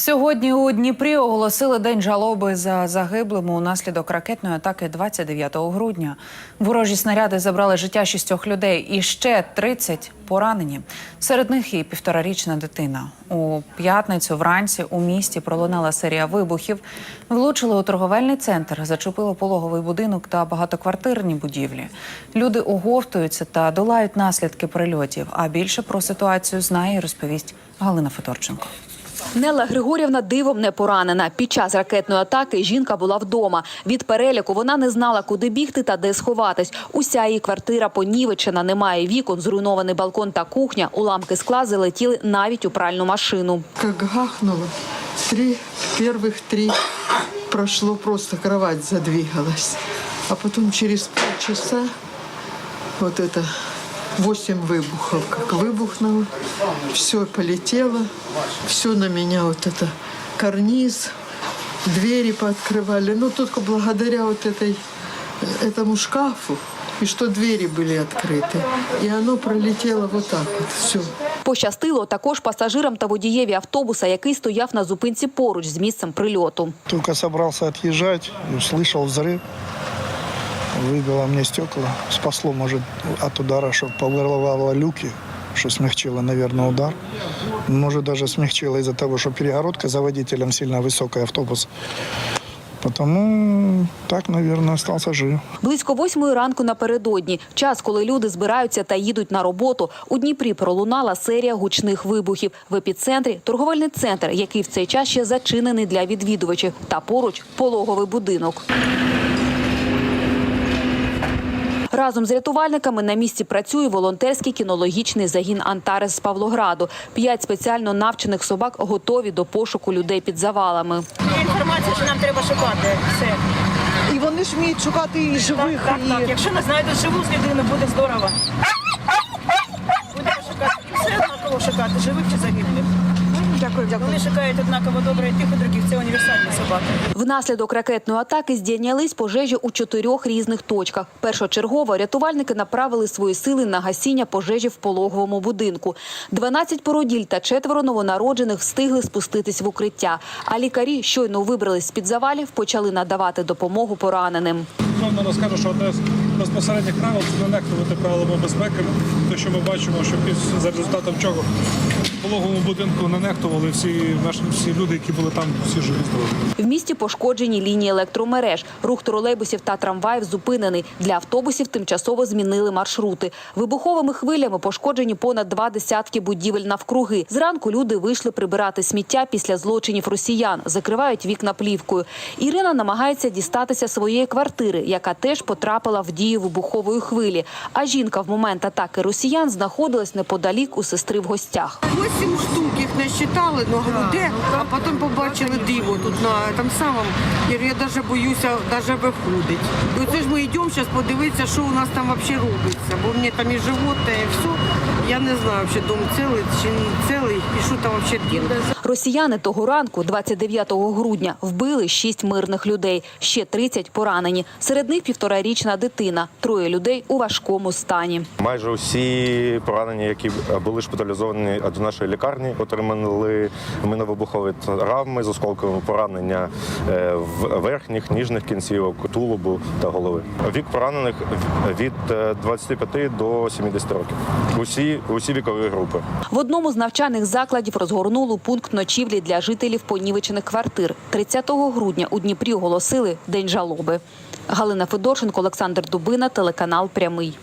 Сьогодні у Дніпрі оголосили день жалоби за загиблими унаслідок ракетної атаки 29 грудня. Ворожі снаряди забрали життя шістьох людей і ще 30 поранені. Серед них і півторарічна дитина. У п'ятницю вранці у місті пролунала серія вибухів. Влучили у торговельний центр, зачепило пологовий будинок та багатоквартирні будівлі. Люди оговтуються та долають наслідки прильотів. А більше про ситуацію знає і розповість Галина Федорченко. Нелла Григорівна дивом не поранена. Під час ракетної атаки жінка була вдома. Від переляку вона не знала, куди бігти та де сховатись. Уся її квартира понівечена, немає вікон, зруйнований балкон та кухня. Уламки скла залетіли навіть у пральну машину. Как гахнуло, три, первых три прошло, просто кровать задвигалась. А потом через полчаса вот это восемь выбухов, как выбухнуло, все полетело, все на меня вот это карниз, двери пооткрывали. Ну, только благодаря вот этой, этому шкафу, и что двери были открыты. И оно пролетело вот так вот, все. Пощастило також пасажирам та водієві автобуса, який стояв на зупинці поруч з місцем прильоту. Только собрался отъезжать и услышал взрыв. Выбило мне стекла. Спасло, может, от удара, что повырывало люки, что смягчило, наверное, удар. Может, даже смягчило из-за того, что перегородка за водителем сильно высокая автобус. Потому так, наверное, остался жив. Близько восьмої ранку напередодні, час, коли люди збираються та їдуть на роботу, у Дніпрі пролунала серія гучних вибухів. В епіцентрі торговельний центр, який в цей час ще зачинений для відвідувачів, та поруч пологовий будинок. Разом з рятувальниками на місці працює волонтерський кінологічний загін Антарес з Павлограду. П'ять спеціально навчених собак готові до пошуку людей під завалами. Є інформація, що нам треба шукати. Все. І вони ж вміють шукати і живих, Так, і так. Якщо не знайдуть живу людину, буде здорово. Будемо шукати. І все однаково шукати, живих чи загиблих. Дякую, дякую. Вони шукають однаково добре і тих, і других. Це універсальні собаки. Внаслідок ракетної атаки здійнялись пожежі у чотирьох різних точках. Першочергово рятувальники направили свої сили на гасіння пожежі в пологовому будинку. 12 породіль та четверо новонароджених встигли спуститись в укриття. А лікарі щойно вибрались з під завалів, почали надавати допомогу пораненим. Розкажу, що одне з безпосередніх правил це не нехтувати правилами безпеки. Те, що ми бачимо, що за результатом чого пологовому будинку не нехтували всі наші всі люди, які були там, всі живі здорові. В місті пошкоджені лінії електромереж. Рух тролейбусів та трамваїв зупинений. Для автобусів тимчасово змінили маршрути. Вибуховими хвилями пошкоджені понад два десятки будівель навкруги. Зранку люди вийшли прибирати сміття після злочинів росіян, закривають вікна плівкою. Ірина намагається дістатися своєї квартири, яка теж потрапила в дію вибухової хвилі. А жінка в момент атаки росіян знаходилась неподалік у сестри в гостях. Восемь штук їх насчитали, ну говорю, де? А потім побачили диво тут на там самому. Я навіть боюся навіть виходити. І оце ж ми йдемо зараз подивитися, що у нас там взагалі робиться. Бо мені там і живота, і все. Я не знаю, чи дом цілий, чи не цілий, і що там взагалі робиться. Росіяни того ранку, 29 грудня, вбили шість мирних людей. Ще 30 поранені. Серед них півторарічна дитина. Троє людей у важкому стані. Майже усі поранені, які були шпиталізовані до нашої лікарні, отримали миновибухові травми з осколковими поранення е, в верхніх, ніжних кінцівок, тулубу та голови. Вік поранених від е, 25 до 70 років. Усі, усі вікові групи. В одному з навчальних закладів розгорнули пункт ночівлі для жителів понівечених квартир. 30 грудня у Дніпрі оголосили День жалоби. Галина Федорченко, Олександр Дубина, телеканал Прямий.